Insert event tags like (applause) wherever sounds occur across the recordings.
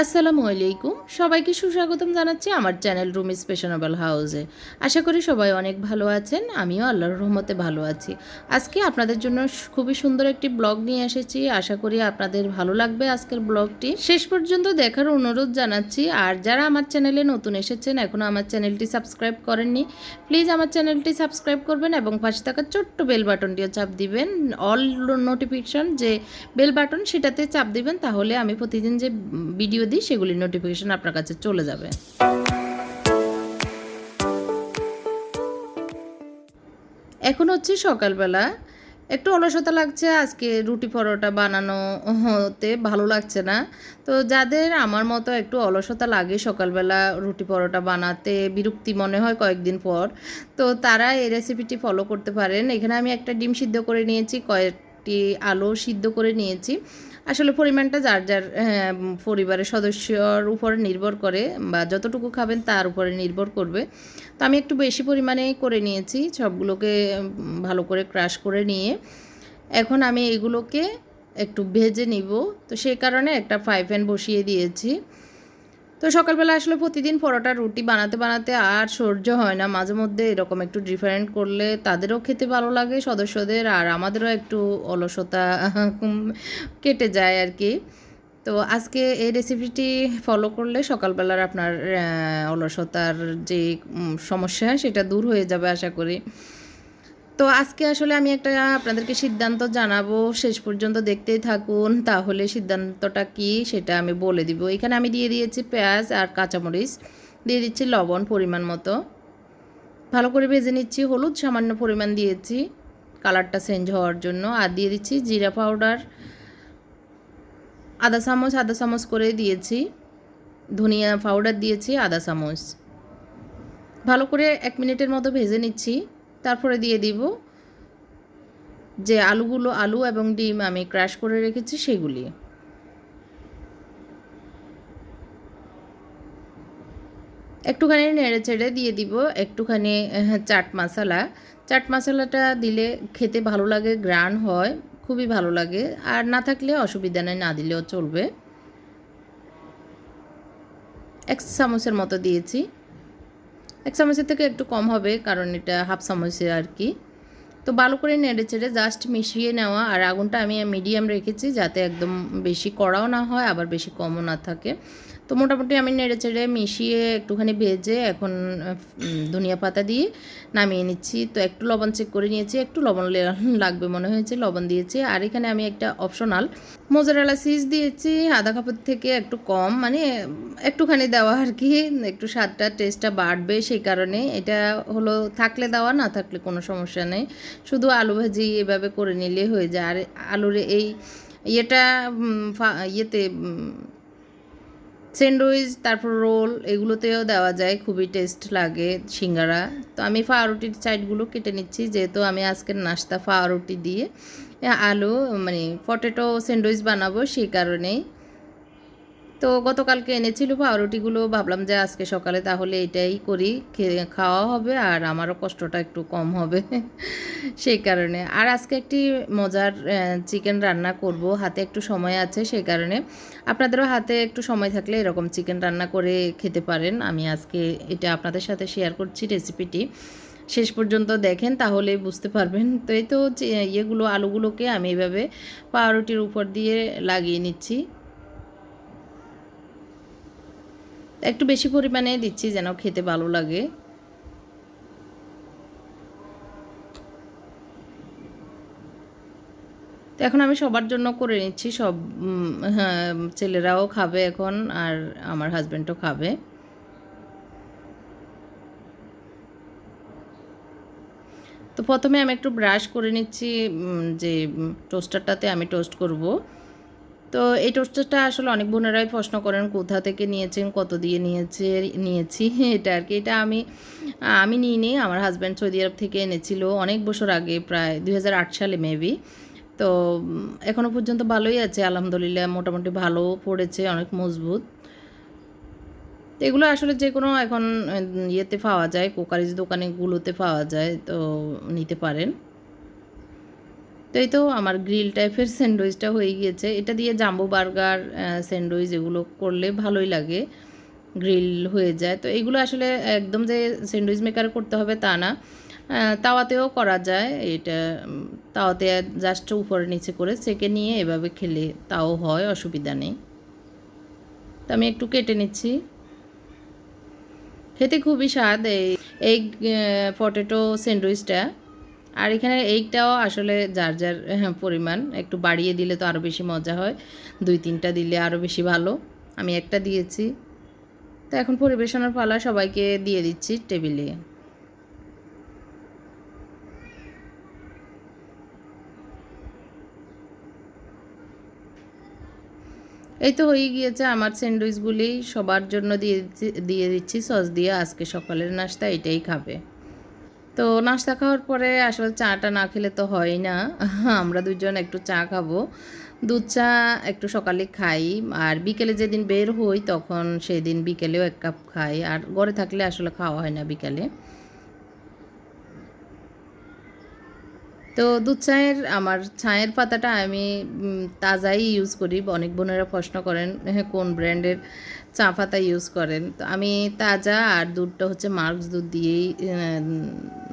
আসসালামু আলাইকুম। সবাইকে সুস্বাগতম জানাচ্ছি আমার চ্যানেল রুম স্পেশনেবল হাউসে। আশা করি সবাই অনেক ভালো আছেন, আমিও আল্লাহর রহমতে ভালো আছি। আজকে আপনাদের জন্য খুবই সুন্দর একটি ব্লগ নিয়ে এসেছি। আশা করি আপনাদের ভালো লাগবে আজকের ব্লগটি। শেষ পর্যন্ত দেখার অনুরোধ জানাচ্ছি, আর যারা আমার চ্যানেলে নতুন এসেছেন এখনও আমার চ্যানেলটি সাবস্ক্রাইব করেননি, প্লিজ আমার চ্যানেলটি সাবস্ক্রাইব করবেন এবং পাশে থাকা ছোট্ট বেল বাটনটিও চাপ দিবেন। অল নোটিফিকেশন যে বেল বাটন সেটাতে চাপ দিবেন, তাহলে আমি প্রতিদিন যে ভিডিও দিই, সেগুলির নোটিফিকেশন আপনার কাছে চলে যাবে। এখন হচ্ছে সকালবেলা। একটু অলসতা লাগছে, আজকে রুটি পরোটা বানানো হতে ভালো লাগছে না। তো যাদের আমার মতো একটু অলসতা লাগে সকালবেলা রুটি পরোটা বানাতে, বিরক্তি মনে হয় কয়েকদিন পর, তো তারা এই রেসিপিটি ফলো করতে পারেন। এখানে আমি একটা ডিম সিদ্ধ করে নিয়েছি, কয়েকটি আলু সিদ্ধ করে নিয়েছি। আসলে পরিমাণটা যার যার হ্যাঁ, পরিবারের সদস্যর উপর নির্ভর করে বা যতটুকু খাবেন তার উপরে নির্ভর করবে। তো আমি একটু বেশি পরিমাণে করে নিয়েছি সবগুলোকে ভালো করে ক্রাশ করে নিয়ে। এখন আমি এগুলোকে একটু ভেজে নিব। তো সেই কারণে একটা ফ্রাই প্যান বসিয়ে দিয়েছি। তো সকালবেলা আসলে প্রতিদিন পরোটা, রুটি বানাতে বানাতে আর সহ্য হয় না। মাঝে মধ্যে এরকম একটু ডিফারেন্ট করলে তাদেরও খেতে ভালো লাগে, সদস্যদের আর আমাদেরও একটু অলসতা কেটে যায় আর কি। তো আজকে এই রেসিপিটি ফলো করলে সকালবেলার আপনার অলসতার যে সমস্যা, সেটা দূর হয়ে যাবে আশা করি। তো আজকে আসলে আমি একটা আপনাদেরকে সিদ্ধান্ত জানাব। শেষ পর্যন্ত দেখতেই থাকুন, তাহলে সিদ্ধান্তটা কি সেটা আমি বলে দিব। এখানে আমি দিয়ে দিয়েছি পেঁয়াজ আর কাঁচামরিচ। দিয়ে দিচ্ছি লবণ পরিমাণ মতো। ভালো করে ভেজে নিচ্ছি, হলুদ সামান্য পরিমাণ দিয়েছি। কালারটা চেঞ্জ হওয়ার জন্য। আর দিয়ে দিচ্ছি জিরা পাউডার। আধা চামচ আধা চামচ করে দিয়েছি। ধনিয়া পাউডার দিয়েছি আধা চামচ। ভালো করে এক মিনিটের মতো ভেজে নিচ্ছি। তারপরে দিয়ে দিব যে আলুগুলো আলু এবং ডিম আমি ক্রাশ করে রেখেছি সেগুলি। একটুখানি নেড়ে চেড়ে দিয়ে দিব একটুখানি আহ, চাট মশলা। চাট মশলাটা দিলে খেতে ভালো লাগে গ্রান হয় খুবই ভালো লাগে। আর না থাকলে অসুবিধা নেই না দিলেও চলবে। এক চামচের মতো দিয়েছি। এক চামচের থেকে একটু কম হবে, কারণ এটা হাফ চামচের আর কি। তো ভালো করে নেড়ে চেড়ে জাস্ট মিশিয়ে নেওয়া, আর আগুনটা আমি মিডিয়াম রেখেছি যাতে একদম বেশি কড়াও না হয়, আবার বেশি কমও না থাকে। তো মোটামুটি আমি নেড়ে চেড়ে মিশিয়ে একটুখানি ভেজে এখন ধনিয়া পাতা দিয়ে নামিয়ে নিচ্ছি। তো একটু লবণ চেক করে নিয়েছি, একটু লবণ লাগবে মনে হয়েছে, লবণ দিয়েছি। আর এখানে আমি একটা অপশনাল মোজারেলা সিজ দিয়েছি, আধা কাপের থেকে একটু কম মানে একটুখানি দেওয়া আর কি, একটু স্বাদটা টেস্টটা বাড়বে সেই কারণে। এটা হলো থাকলে দেওয়া, না থাকলে কোনো সমস্যা নেই। শুধু আলু ভাজি এভাবে করে নিলে হয়ে যায়। আর আলুর এই ইয়েটা ইয়েতে স্যান্ডউইচ, তারপর রোল, এগুলোতেও দেওয়া যায়, খুবই টেস্ট লাগে সিঙ্গারা। তো আমি ফাওয়ারুটির সাইডগুলো কেটে নিচ্ছি, যেহেতু আমি আজকের নাস্তা ফাওয়ারুটি দিয়ে আলু মানে পটেটো স্যান্ডউইচ বানাবো সেই কারণেই। তো গতকালকে এনেছিল পাউরুটিগুলো, ভাবলাম যে আজকে সকালে তাহলে এটাই করি খাওয়া হবে আর আমারও কষ্টটা একটু কম হবে (laughs) সেই কারণে। আর আজকে একটি মজার চিকেন রান্না করব, হাতে একটু সময় আছে সেই কারণে। আপনাদেরও হাতে একটু সময় থাকলে এরকম চিকেন রান্না করে খেতে পারেন। আমি আজকে এটা আপনাদের সাথে শেয়ার করছি রেসিপিটি শেষ পর্যন্ত দেখেন, তাহলে বুঝতে পারবেন। তো এই তো ইয়েগুলো, আলুগুলোকে আমি এভাবে পাউরুটির উপর দিয়ে লাগিয়ে নিচ্ছি। একটু বেশি পরিমাণে দিচ্ছি যেন খেতে ভালো লাগে। তো এখন আমি সবার জন্য করে নিচ্ছি, সব হ্যাঁ ছেলেরাও খাবে এখন আর আমার হাজব্যান্ডও খাবে। তো প্রথমে আমি একটু ব্রাশ করে নিচ্ছি যে টোস্টারটাতে আমি টোস্ট করব। তো এই টোস্টারটা আসলে অনেক বোনেরাই প্রশ্ন করেন, কোথা থেকে নিয়েছেন, কত দিয়ে নিয়েছে, নিয়েছি, (laughs) এটা আর কি। এটা আমি আমি নিই আমার হাজব্যান্ড সৌদি আরব থেকে এনেছিল অনেক বছর আগে, প্রায় দু হাজার আট সালে মেবি তো এখনও পর্যন্ত ভালোই আছে, আলহামদুলিল্লাহ, মোটামুটি ভালো পড়েছে, অনেক মজবুত। এগুলো আসলে যে কোনো এখন ইয়েতে পাওয়া যায় কোকারিজ দোকানেগুলোতে পাওয়া যায়, তো নিতে পারেন। তো এই তো আমার গ্রিল টাইপের স্যান্ডউইচটা হয়ে গিয়েছে। এটা দিয়ে জাম্বো বার্গার স্যান্ডউইচ এগুলো করলে ভালোই লাগে, গ্রিল হয়ে যায়। তো এগুলো আসলে একদম যে স্যান্ডউইচ মেকার করতে হবে তা না। তাওয়াতেও করা যায়। এটা তাওয়াতে জাস্ট উপরে নিচে করে সেকে নিয়ে এভাবে খেলে তাও হয়, অসুবিধা নেই। তো আমি একটু কেটে নিচ্ছি। খেতে খুবই স্বাদ এই এগ পটেটো স্যান্ডউইচটা। আর এখানে এইটাও আসলে যার যার হ্যাঁ, পরিমাণ একটু বাড়িয়ে দিলে তো আরও বেশি মজা হয়। দুই তিনটা দিলে আরও বেশি ভালো। আমি একটা দিয়েছি। তো এখন পরিবেশনের পালা সবাইকে দিয়ে দিচ্ছি টেবিলে। এই তো হয়ে গিয়েছে আমার স্যান্ডউইচগুলি। সবার জন্য দিয়ে দিয়ে দিচ্ছি সস দিয়ে। আজকে সকালের নাস্তা এটাই খাবে। তো নাস্তা খাওয়ার পরে আসলে চাটা না খেলে তো হয় না। (laughs) আমরা দুজন একটু চা খাব। দুধ চা একটু সকালে খাই। আর বিকেলে যেদিন বের হই, তখন সেদিন বিকেলেও এক কাপ খাই। আর ঘরে থাকলে আসলে খাওয়া হয় না বিকেলে। তো দুধ চায়ের আমার চায়ের পাতাটা আমি তাজাই ইউজ করি। অনেক বোনেরা প্রশ্ন করেন হ্যাঁ, কোন ব্র্যান্ডের চা পাতা ইউজ করেন? তো আমি তাজা আর দুধটা হচ্ছে মার্কস দুধ দিয়েই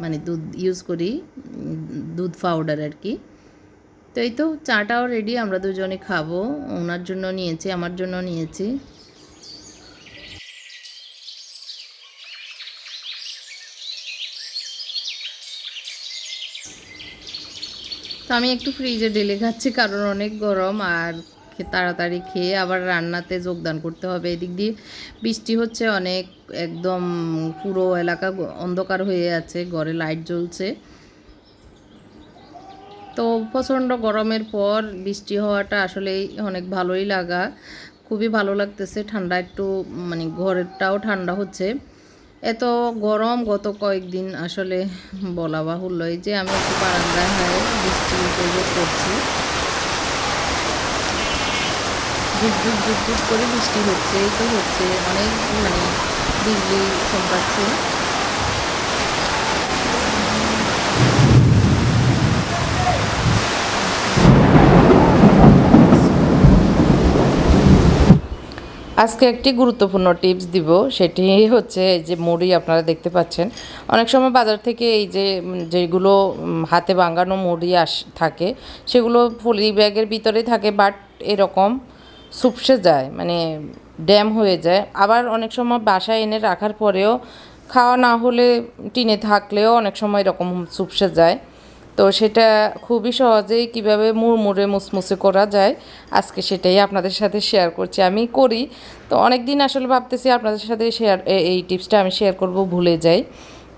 মানে দুধ ইউজ করি দুধ পাউডার আর কি। তো এই তো চাটাও রেডি আমরা দুজনে খাব। ওনার জন্য নিয়েছি আমার জন্য নিয়েছি। তো আমি একটু ফ্রিজে ঢেলে খাচ্ছি, কারণ অনেক গরম আর তাড়াতাড়ি খেয়ে আবার রান্নাতে যোগদান করতে হবে। এদিক দিয়ে বৃষ্টি হচ্ছে, অনেক একদম পুরো এলাকা অন্ধকার হয়ে আছে, ঘরে লাইট জ্বলছে। তো প্রচণ্ড গরমের পর বৃষ্টি হওয়াটা আসলেই অনেক ভালোই লাগা। খুবই ভালো লাগতেছে, ঠান্ডা একটু মানে ঘরেরটাও ঠান্ডা হচ্ছে। এত গরম গত কয়েকদিন আসলে বলা বাহুল্য এই যে আমি একটু বারান্দায় হয়ে বৃষ্টি উপভোগ করছি। ঝুপ ঝুপ ঝুপ ঝুপ করে বৃষ্টি হচ্ছে এই তো হচ্ছে, অনেক মানে বিজলি চমকাচ্ছে। আজকে একটি গুরুত্বপূর্ণ টিপস দিব, সেটি হচ্ছে এই যে মুড়ি আপনারা দেখতে পাচ্ছেন। অনেক সময় বাজার থেকে এই যে যেগুলো হাতে বাঙানো মুড়ি আস, থাকে, সেগুলো পলি ব্যাগের ভিতরে থাকে, বাট এরকম সুপসে যায় মানে ড্যাম হয়ে যায়। আবার অনেক সময় বাসায় এনে রাখার পরেও খাওয়া না হলে টিনে থাকলেও অনেক সময় এরকম সুপসে যায়। তো সেটা খুবই সহজেই কীভাবে মুড়মুড়ে, মুসমুসে করা যায়, আজকে সেটাই আপনাদের সাথে শেয়ার করছি। আমি করি, তো অনেক দিন আসলে ভাবতেছি আপনাদের সাথে শেয়ার এই টিপসটা আমি শেয়ার করব, ভুলে যাই।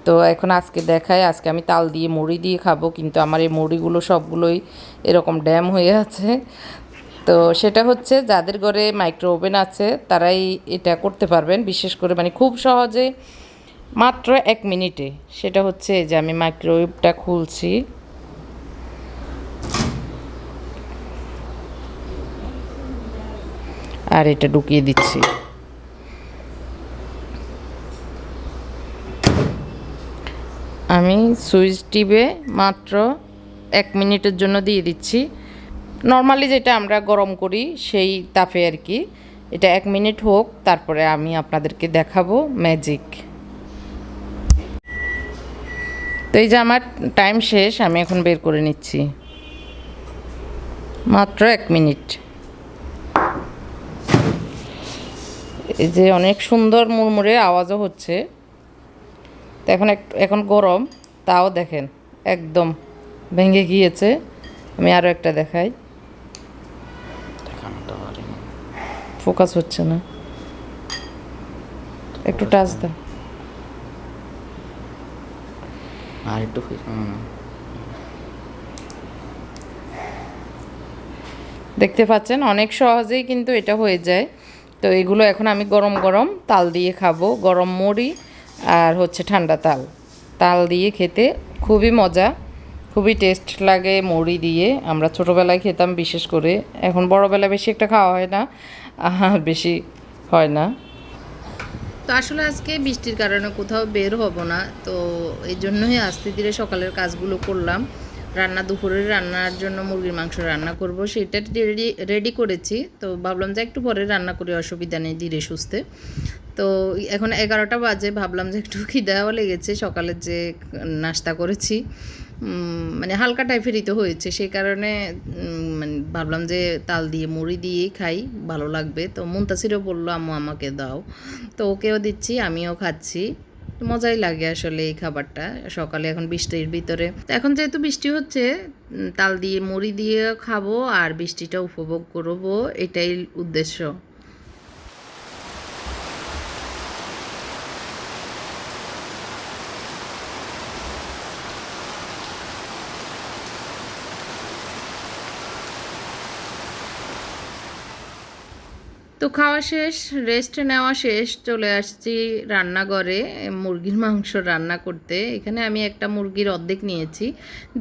তো এখন আজকে দেখায় আজকে আমি তাল দিয়ে মুড়ি দিয়ে খাব, কিন্তু আমার এই মুড়িগুলো সবগুলোই এরকম ড্যাম হয়ে আছে। তো সেটা হচ্ছে, যাদের ঘরে মাইক্রো ওভেন আছে, তারাই এটা করতে পারবেন। বিশেষ করে মানে খুব সহজে মাত্র এক মিনিটে। সেটা হচ্ছে যে আমি মাইক্রোওয়েভটা খুলছি। আর এটা ঢুকিয়ে দিচ্ছি। আমি সুইচ টিপে মাত্র এক মিনিটের জন্য দিয়ে দিচ্ছি। নর্মালি যেটা আমরা গরম করি, সেই তাপে আর কি। এটা এক মিনিট হোক, তারপরে আমি আপনাদেরকে দেখাবো ম্যাজিক তো এই যে আমার টাইম শেষ, আমি এখন বের করে নিচ্ছি। মাত্র এক মিনিট। এই যে অনেক সুন্দর মুড়মুড়ে আওয়াজও হচ্ছে। তো এখন এখন গরম তাও দেখেন একদম ভেঙে গিয়েছে। আমি আরও একটা দেখাই। ফোকাস হচ্ছে না। একটু টাচ দাও আর একটু দেখতে পাচ্ছেন অনেক সহজেই কিন্তু এটা হয়ে যায়। তো এগুলো এখন আমি গরম গরম তাল দিয়ে খাব, গরম মুড়ি আর হচ্ছে ঠান্ডা তাল। তাল দিয়ে খেতে খুবই মজা, খুবই টেস্ট লাগে মুড়ি দিয়ে। আমরা ছোটোবেলায় খেতাম বিশেষ করে, এখন বড়োবেলা বেশি একটা খাওয়া হয় না, আর বেশি হয় না। তো আসলে আজকে বৃষ্টির কারণে কোথাও বের হব না, তো এই জন্যই আস্তে ধীরে সকালের কাজগুলো করলাম। রান্না, দুপুরের রান্নার জন্য মুরগির মাংস রান্না করব। সেটা রেডি রেডি করেছি। তো ভাবলাম যে একটু পরে রান্না করি, অসুবিধা নেই, ধীরে সুস্থে। তো এখন এগারোটা বাজে, ভাবলাম যে একটু খিদাও লেগেছে। সকালে যে নাস্তা করেছি মানে হালকা টাইপেরই তো হয়েছে। সেই কারণে মানে ভাবলাম যে তাল দিয়ে, মুড়ি দিয়েই খাই, ভালো লাগবে। তো মুন্তাসিরও বলল, আম্মু, আমাকে দাও। তো ওকেও দিচ্ছি, আমিও খাচ্ছি। মজাই লাগে আসলে এই খাবারটা। সকালে এখন বৃষ্টির ভিতরে। তো এখন যেহেতু বৃষ্টি হচ্ছে তাল দিয়ে, মুড়ি দিয়ে খাব আর বৃষ্টিটা উপভোগ করব, এটাই উদ্দেশ্য। তো খাওয়া শেষ রেস্ট নেওয়া শেষ, চলে আসছি রান্নাঘরে, মুরগির মাংস রান্না করতে। এখানে আমি একটা মুরগির অর্ধেক নিয়েছি,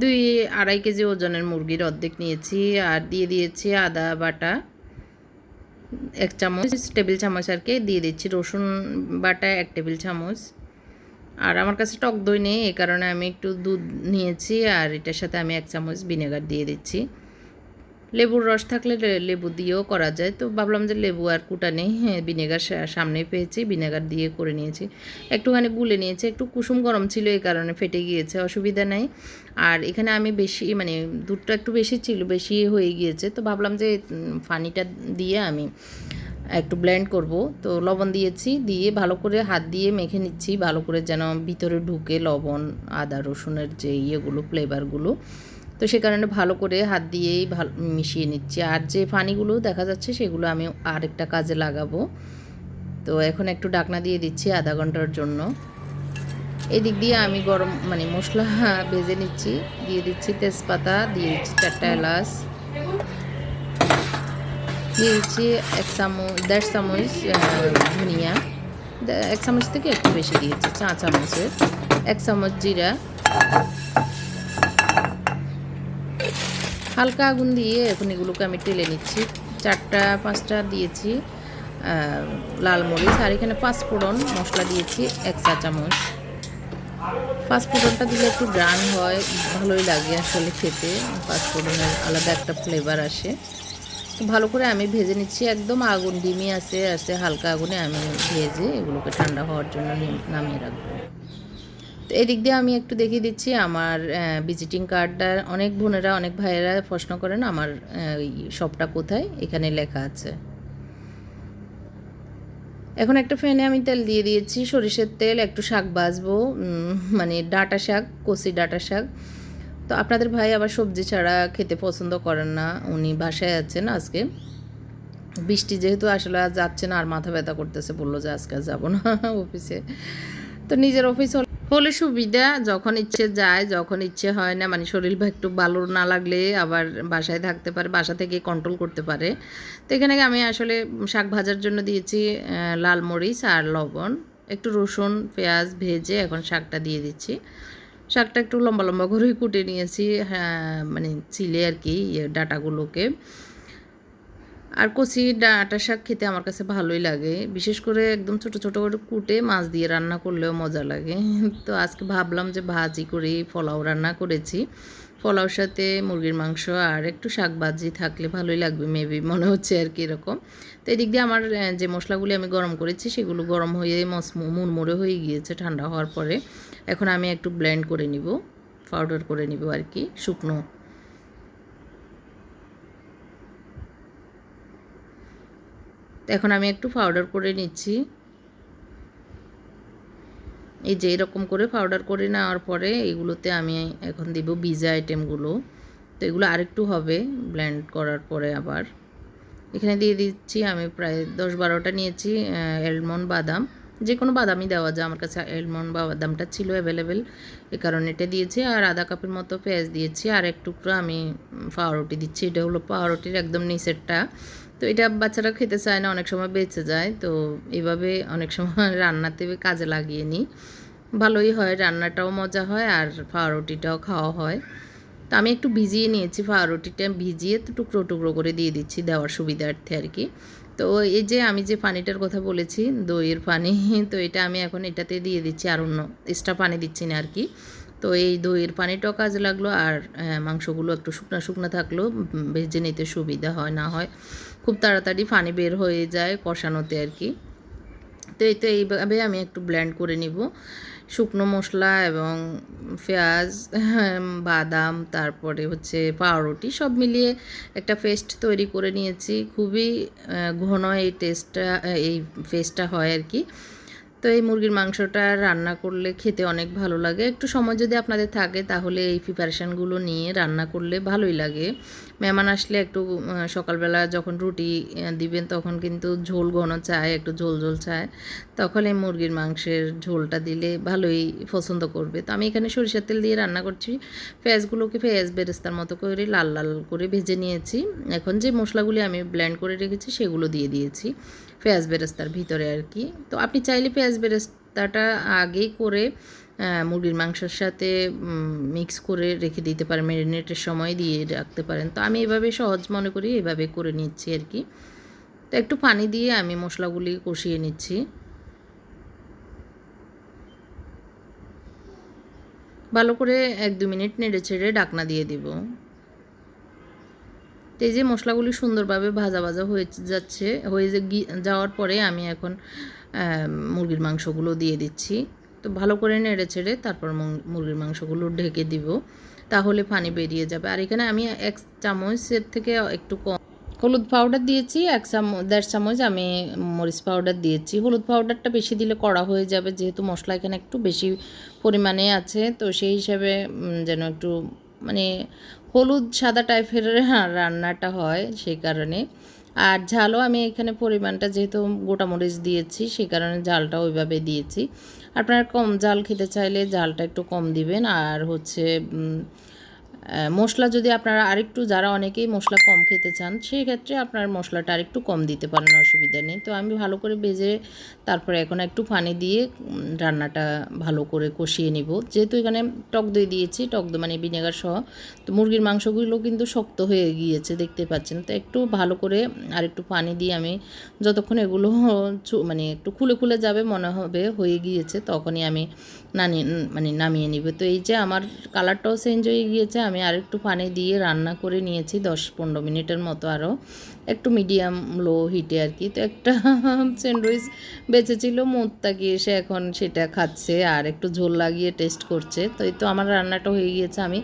দুই আড়াই কেজি ওজনের মুরগির অর্ধেক নিয়েছি আর দিয়ে দিয়েছি আদা বাটা। এক চামচ টেবিল চামচ আর কি দিয়ে দিচ্ছি, রসুন বাটা এক টেবিল চামচ। আর আমার কাছে টক দই নেই এই কারণে আমি একটু দুধ নিয়েছি আর এটার সাথে আমি এক চামচ ভিনেগার দিয়ে দিচ্ছি। লেবুর রস থাকলে লেবু দিয়েও করা যায়। তো ভাবলাম যে লেবু আর কুটা নেই। হ্যাঁ ভিনেগার সামনে পেয়েছি, ভিনেগার দিয়ে করে নিয়েছি। একটুখানি গুলে নিয়েছি, একটু কুসুম গরম ছিল এই কারণে ফেটে গিয়েছে, অসুবিধা নেই। আর এখানে আমি বেশি মানে দুধটা একটু বেশি ছিল, বেশি হয়ে গিয়েছে। তো ভাবলাম যে পানিটা দিয়ে আমি একটু ব্লেন্ড করব। তো লবণ দিয়েছি, দিয়ে ভালো করে হাত দিয়ে মেখে নিচ্ছি। ভালো করে যেন ভিতরে ঢুকে লবণ, আদা, রসুনের যে ইয়েগুলো ফ্লেভারগুলো তো সে কারণে ভালো করে হাত দিয়েই ভালো মিশিয়ে নিচ্ছি। আর যে পানিগুলো দেখা যাচ্ছে সেগুলো আমি আরেকটা কাজে লাগাবো। তো এখন একটু ডাকনা দিয়ে দিচ্ছি আধা ঘণ্টার জন্য। এদিক দিয়ে আমি গরম মানে মশলা (laughs) ভেজে নিচ্ছি, দিয়ে দিচ্ছি তেজপাতা, দিয়ে দিচ্ছি চারটা এলাচ। দিয়ে দিচ্ছি এক চামচ, দেড় চামচ ধনিয়া। এক চামচ থেকে একটু বেশি দিয়েছি, চা চামচের। এক চামচ জিরা। হালকা আগুন দিয়ে এখন এগুলোকে আমি টেলে নিচ্ছি। চারটা, পাঁচটা দিয়েছি লাল মরিচ, আর এখানে পাঁচ ফোড়ন মশলা দিয়েছি, এক চা চামচ। পাঁচ ফোড়নটা দিলে একটু গ্রান হয়, ভালোই লাগে আসলে খেতে। পাঁচ ফোড়নের আলাদা একটা ফ্লেভার আসে। ভালো করে আমি ভেজে নিচ্ছি, একদম আগুন ডিমি আছে আছে হালকা আগুনে আমি ভেজে এগুলোকে ঠান্ডা হওয়ার জন্য নামিয়ে রাখব। তো এদিক দিয়ে আমি একটু দেখিয়ে দিচ্ছি, আমার ভিজিটিং কার্ডটা অনেক বোনেরা, অনেক ভাইয়েরা প্রশ্ন করেন, আমার শপটা কোথায়? এখানে লেখা আছে। এখন একটা ফ্যানে আমি তেল দিয়ে দিয়েছি, সরিষের তেল, একটু শাক বাজবো মানে ডাঁটা শাক, কচি ডাঁটা শাক। তো আপনাদের ভাই আবার সবজি ছাড়া খেতে পছন্দ করেন না, উনি বাসায় আছেন আজকে। বৃষ্টি যেহেতু আসলে আজ যাচ্ছে না, আর মাথা ব্যথা করতেছে, বলল যে আজকে আর যাব না (laughs) অফিসে তো নিজের অফিস হল- সুবিধা, যখন ইচ্ছে যায়, যখন ইচ্ছে হয় না মানে শরীর একটু ভালো না লাগলে আবার বাসায় থাকতে পারে, বাসা থেকে কন্ট্রোল করতে পারে। তো এখানে আমি আসলে শাক ভাজার জন্য দিয়েছি লাল মরিচ আর লবণ, একটু রসুন, পেঁয়াজ ভেজে এখন শাকটা দিয়ে দিচ্ছি। শাকটা একটু লম্বা লম্বা করেই কুটে নিয়েছি হ্যাঁ মানে চিলে আর কি ইয়ে ডাটাগুলোকে। আর কচি ডাঁটা শাক খেতে আমার কাছে ভালোই লাগে। বিশেষ করে একদম ছোট ছোট করে কুটে মাছ দিয়ে রান্না করলেও মজা লাগে। (laughs) তো আজকে ভাবলাম যে ভাজি করি পোলাও রান্না করেছি। পোলাওর সাথে মুরগির মাংস আর একটু শাক ভাজি থাকলে ভালোই লাগবে মেবি মনে হচ্ছে আর কি এরকম। তো এদিক দিয়ে আমার যে মশলাগুলি আমি গরম করেছি সেগুলো গরম হয়ে মস, মুড়মুড়ে হয়ে গিয়েছে ঠান্ডা হওয়ার পরে। এখন আমি একটু ব্লেন্ড করে নিব পাউডার করে নিব আর কি, শুকনো এখন আমি একটু পাউডার করে নিচ্ছি। এই যে এরকম করে পাউডার করে নেওয়ার পরে এগুলোতে আমি এখন দিব ভিজা আইটেমগুলো তো এগুলো আরেকটু হবে ব্লেন্ড করার পরে আবার। এখানে দিয়ে দিচ্ছি আমি প্রায় দশ বারোটা নিয়েছি এলমন্ড বাদাম। যে কোনো বাদামই দেওয়া যায়, আমার কাছে এলমন্ড বাদামটা ছিল অ্যাভেলেবেল এ কারণে এটা দিয়েছি আর আধা কাপের মতো পেঁয়াজ দিয়েছি। আর এক টুকরো আমি পাউরুটি দিচ্ছি। এটা হলো পাউরুটির একদম নিচেরটা। তো এটা বাচ্চারা খেতে চায় না, অনেক সময় বেঁচে যায়, তো এভাবে অনেক সময় (laughs) রান্নাতে কাজে লাগিয়ে নিই। ভালোই হয়, রান্নাটাও মজা হয় আর পাউরুটিটাও খাওয়া হয়। তো আমি একটু ভিজিয়ে নিয়েছি, পাউরুটিটা ভিজিয়ে তো টুকরো টুকরো করে দিয়ে দিচ্ছি দেওয়ার সুবিধার্থে আর কি। তো এই যে আমি যে পানিটার কথা বলেছি, দইয়ের পানি, (laughs) তো এটা আমি এখন এটাতে দিয়ে দিচ্ছি আর অন্য এক্সট্রা পানি দিচ্ছি না আর কি। তো এই দইয়ের পানিটাও কাজে লাগল আর মাংসগুলো একটু শুকনা শুকনো থাকল ভেজে নিতে সুবিধা হয়, না হয় খুব তাড়াতাড়ি ফানি বের হয়ে যায় কষানোতে আর কি। তো এই তো এইভাবে আমি একটু ব্ল্যান্ড করে নিব। শুকনো মশলা এবং পেঁয়াজ বাদাম, তারপরে হচ্ছে পাউরুটি সব মিলিয়ে একটা পেস্ট তৈরি করে নিয়েছি। খুবই ঘন এই টেস্টটা এই পেস্টটা হয় আর কি। তো এই মুরগির মাংসটা রান্না করলে খেতে অনেক ভালো লাগে। একটু সময় যদি আপনাদের থাকে, তাহলে এই প্রিপারেশানগুলো নিয়ে রান্না করলে ভালোই লাগে। মেহমান আসলে একটু সকালবেলা যখন রুটি দিবেন, তখন কিন্তু ঝোল ঘন চায়, একটু ঝোল ঝোল চায়। তখন এই মুরগির মাংসের ঝোলটা দিলে ভালোই পছন্দ করবে। তো আমি এখানে সরিষার তেল দিয়ে রান্না করছি। পেঁয়াজগুলোকে পেঁয়াজ বেরেস্তার মতো করে লাল লাল করে ভেজে নিয়েছি। এখন যে মশলাগুলি আমি ব্ল্যান্ড করে রেখেছি, সেগুলো দিয়ে দিয়েছি। পেঁয়াজ বেরেস্তার ভিতরে আর কি। তো আপনি চাইলে পেঁয়াজ বেরেস্তাটা আগেই করে মুরগির মাংসের সাথে মিক্স করে রেখে দিতে পারেন ম্যারিনেটের সময় দিয়ে রাখতে পারেন। তো আমি এভাবে সহজ মনে করি, এভাবে করে নিচ্ছি আর কি। তো একটু পানি দিয়ে আমি মশলাগুলি কষিয়ে নিচ্ছি। ভালো করে এক দু মিনিট নেড়ে ছেড়ে ডাকনা দিয়ে দিব। তো এই যে মশলাগুলি সুন্দরভাবে ভাজা ভাজা হয়ে যাচ্ছে, হয়ে যাওয়ার পরে আমি এখন মুরগির মাংসগুলো দিয়ে দিচ্ছি। তো ভালো করে নেড়ে ছেড়ে তারপর মুর- মুরগির মাংসগুলো ঢেকে দিব, তাহলে পানি বেরিয়ে যাবে। আর এখানে আমি এক চামচের থেকে একটু কম, হলুদ পাউডার দিয়েছি, এক চামচ দেড় চামচ আমি মরিচ পাউডার দিয়েছি। হলুদ পাউডারটা বেশি দিলে কড়া হয়ে যাবে, যেহেতু মশলা এখানে একটু বেশি পরিমাণে আছে, তো সেই হিসাবে যেন একটু মানে হলুদ সাদা টাইপের রান্নাটা হয় সেই কারণে। আর ঝালও আমি এখানে পরিমাণটা যেহেতু গোটামরিচ দিয়েছি, সেই কারণে ঝালটা ওইভাবে দিয়েছি। আপনারা কম ঝাল খেতে চাইলে ঝালটা একটু কম দিবেন। আর হচ্ছে মশলা যদি আপনারা আরেকটু, যারা অনেকেই মশলা কম খেতে চান সেই ক্ষেত্রে আপনার মশলাটা আরেকটু কম দিতে পারেন, অসুবিধা নেই। তো আমি ভালো করে ভেজে তারপরে এখন একটু পানি দিয়ে রান্নাটা ভালো করে কষিয়ে নিব। যেহেতু এখানে টক দই দিয়েছি, টক দই মানে ভিনেগার সহ, তো মুরগির মাংসগুলো কিন্তু শক্ত হয়ে গিয়েছে, দেখতে পাচ্ছেন। তো একটু ভালো করে আর একটু পানি দিয়ে আমি যতক্ষণ এগুলো (laughs) মানে একটু খুলে খুলে যাবে, মনে হবে, হয়ে গিয়েছে, তখনই আমি নানি মানে নামিয়ে নিব। তো এই যে আমার কালারটাও চেঞ্জ হয়ে গিয়েছে, আমি আর একটু পানি দিয়ে রান্না করে নিয়েছি দশ পনেরো মিনিটের মতো আরও একটু মিডিয়াম লো হিটে আর কি। তো একটা (laughs) স্যান্ডউইচ বেঁচেছিল, মুত্তা গিয়ে সে এখন সেটা খাচ্ছে আর একটু ঝোল লাগিয়ে টেস্ট করছে। তো এই তো আমার রান্নাটা হয়ে গিয়েছে, আমি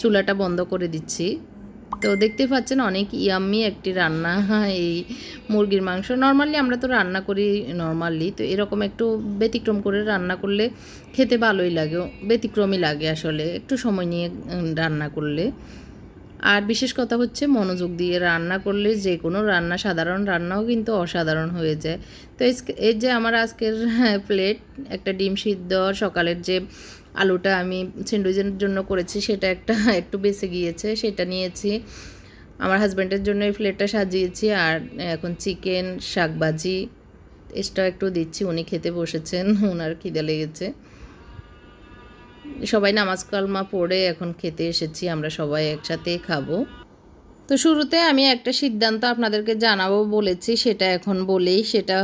চুলাটা বন্ধ করে দিচ্ছি। তো দেখতে পাচ্ছেন অনেক ইয়াম্মি একটি রান্না, এই মুরগির মাংস। নর্মালি আমরা তো রান্না করি নর্মালি তো এরকম একটু ব্যতিক্রম করে রান্না করলে খেতে ভালোই লাগে, ব্যতিক্রমই লাগে আসলে, একটু সময় নিয়ে রান্না করলে। আর বিশেষ কথা হচ্ছে মনোযোগ দিয়ে রান্না করলে যে কোনো রান্না, সাধারণ রান্নাও কিন্তু অসাধারণ হয়ে যায়। তো এই- যে আমার আজকের প্লেট একটা ডিম সিদ্ধ সকালের যে আলুটা আমি স্যান্ডউইচের জন্য করেছি, সেটা একটা (laughs) একটু বেঁচে গিয়েছে, সেটা নিয়েছি। আমার হাজব্যান্ডের জন্য এই প্লেটটা সাজিয়েছি আর এখন চিকেন শাকভাজি এসটা একটু দিচ্ছি, উনি খেতে বসেছেন (laughs) ওনার খিদে লেগেছে। সবাই নামাজ কালমা পড়ে এখন খেতে এসেছি, আমরা সবাই একসাথে খাব। তো শুরুতে আমি একটা সিদ্ধান্ত আপনাদেরকে জানাব বলেছি, সেটা এখন বলেই, সেটা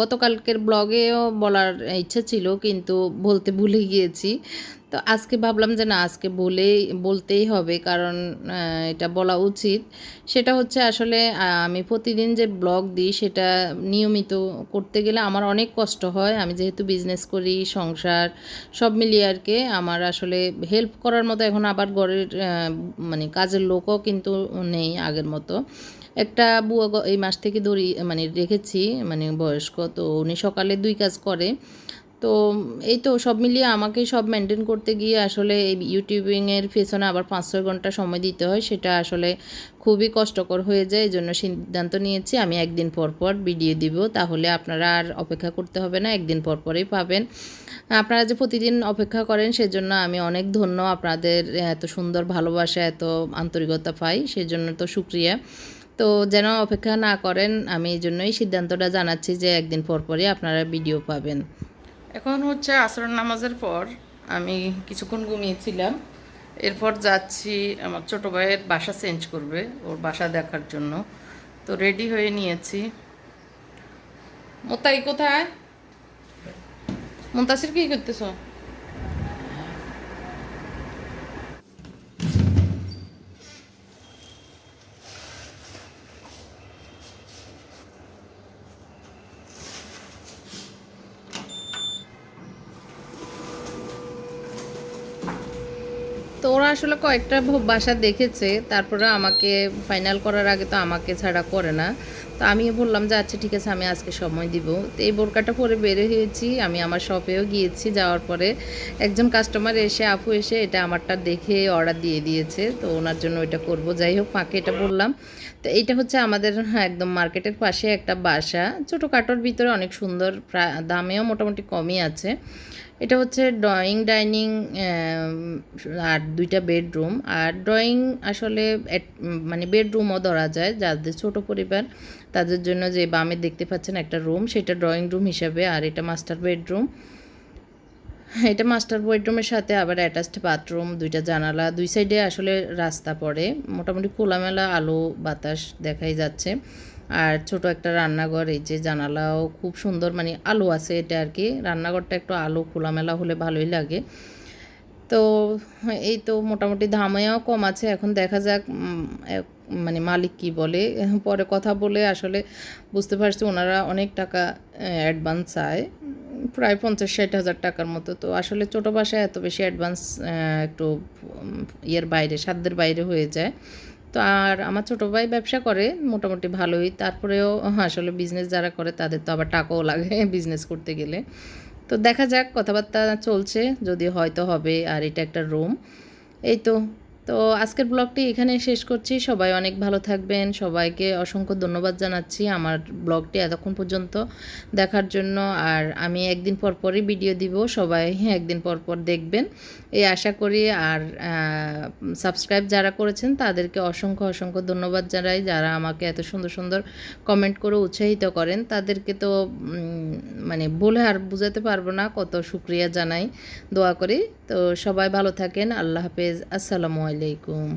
গতকালকের ব্লগেও বলার ইচ্ছা ছিল, কিন্তু বলতে ভুলে গিয়েছি। তো আজকে ভাবলাম যে না, আজকে বলেই, বলতেই হবে। কারণ এটা বলা উচিত। সেটা হচ্ছে আসলে আমি প্রতিদিন যে ব্লগ দিই, সেটা নিয়মিত করতে গেলে আমার অনেক কষ্ট হয়। আমি যেহেতু বিজনেস করি, সংসার সব মিলিয়ে আর কি, আমার আসলে হেল্প করার মতো এখন আবার ঘরের মানে কাজের লোকও কিন্তু নেই আগের মতো। একটা বুয়া এই মাস থেকে দড়ি মানে রেখেছি মানে বয়স্ক, তো উনি সকালে দুই কাজ করে। তো এই তো সব মিলিয়ে আমাকে সব মেনটেন করতে গিয়ে আসলে ইউটিউবিংয়ের পেছনে আবার পাঁচ ছয় ঘণ্টা সময় দিতে হয়, সেটা আসলে খুবই কষ্টকর হয়ে যায় এই জন্য সিদ্ধান্ত নিয়েছি আমি একদিন পর পর ভিডিও দিব। তাহলে আপনারা আর অপেক্ষা করতে হবে না, একদিন পর পরেই পাবেন। আপনারা যে প্রতিদিন অপেক্ষা করেন, সেজন্য আমি অনেক ধন্য আপনাদের এত সুন্দর ভালোবাসা, এত আন্তরিকতা পাই, সেজন্য তো শুক্রিয়া। তো যেন অপেক্ষা না করেন, আমি এই জন্যই সিদ্ধান্তটা জানাচ্ছি যে একদিন পর পরই আপনারা ভিডিও পাবেন। এখন হচ্ছে আসর নামাজের পর আমি কিছুক্ষণ ঘুমিয়েছিলাম। এরপর যাচ্ছি, আমার ছোটো ভাইয়ের বাসা চেঞ্জ করবে, ওর বাসা দেখার জন্য। তো রেডি হয়ে নিয়েছি। মোতাই কোথায়? মোতাসির কী করতেছ? আসলে কয়েকটা বাসা দেখেছে তারপরে আমাকে ফাইনাল করার আগে তো আমাকে ছাড়া করে না। তো আমি বললাম যে আচ্ছা ঠিক আছে আমি আজকে সময় দিব। তো এই বোরকাটা পরে বের হয়েছি আমি আমার শপেও গিয়েছি যাওয়ার পরে একজন কাস্টমার এসে আপু এসে এটা আমারটা দেখে অর্ডার দিয়ে দিয়েছে। তো ওনার জন্য ওইটা করব। যাই হোক মাকে এটা বললাম। তো এইটা হচ্ছে আমাদের হ্যাঁ, একদম মার্কেটের পাশে একটা বাসা। ছোটোখাটোর ভিতরে অনেক সুন্দর দামেও মোটামুটি কমই আছে। এটা হচ্ছে ড্রয়িং ডাইনিং আর দুইটা বেডরুম আর ড্রয়িং আসলে মানে বেডরুমও ধরা যায়, যাদের ছোট পরিবার, তাদের জন্য যে বামে দেখতে পাচ্ছেন একটা রুম সেটা ড্রয়িং রুম হিসাবে, আর এটা মাস্টার বেডরুম এটা মাস্টার বেডরুমের সাথে আবার অ্যাটাচড বাথরুম দুইটা জানালা, দুই সাইডে আসলে রাস্তা পড়ে। মোটামুটি খোলামেলা আলো বাতাস দেখাই যাচ্ছে। আর ছোট একটা রান্নাঘর, এই যে জানালাও খুব সুন্দর মানে আলো আছে এটা আর কি। রান্নাঘরটা একটু আলো, খোলামেলা হলে ভালোই লাগে। তো এই তো মোটামুটি ধামায়াও কম আছে, এখন দেখা যাক মানে মালিক কি বলে। (laughs) পরে কথা বলে আসলে বুঝতে পারছি ওনারা অনেক টাকা অ্যাডভান্স চায়। প্রায় পঞ্চাশ ষাট হাজার টাকার মতো। তো আসলে ছোটো বাসায় এত বেশি অ্যাডভান্স একটু ইয়ের বাইরে, সাধ্যের বাইরে হয়ে যায়। তো আর আমার ছোটো ভাই ব্যবসা করে, মোটামুটি ভালোই। তারপরেও আসলে বিজনেস যারা করে তাদের তো আবার টাকাও লাগে (laughs) বিজনেস করতে গেলে। তো দেখা যাক, কথাবার্তা চলছে, যদি হয়তো হবে, আর এটা একটা রুম এই তো তো আজকের ব্লগটি এখানে শেষ করছি। সবাই অনেক ভালো থাকবেন। সবাইকে অসংখ্য ধন্যবাদ জানাচ্ছি আমার ব্লগটি এতক্ষণ পর্যন্ত দেখার জন্য। আর আমি একদিন পর পরই ভিডিও দিব। সবাই একদিন পর পর দেখবেন। এই আশা করি আর সাবস্ক্রাইব যারা করেছেন তাদেরকে অসংখ্য অসংখ্য ধন্যবাদ জানাই। যারা আমাকে এত সুন্দর সুন্দর কমেন্ট করে উৎসাহিত করেন তাদেরকে তো মানে বলে আর বুঝাতে পারব না। কত শুক্রিয়া জানাই। দোয়া করি। তো সবাই ভালো থাকেন। আল্লাহ হাফেজ। আসসালামু আলাইকুম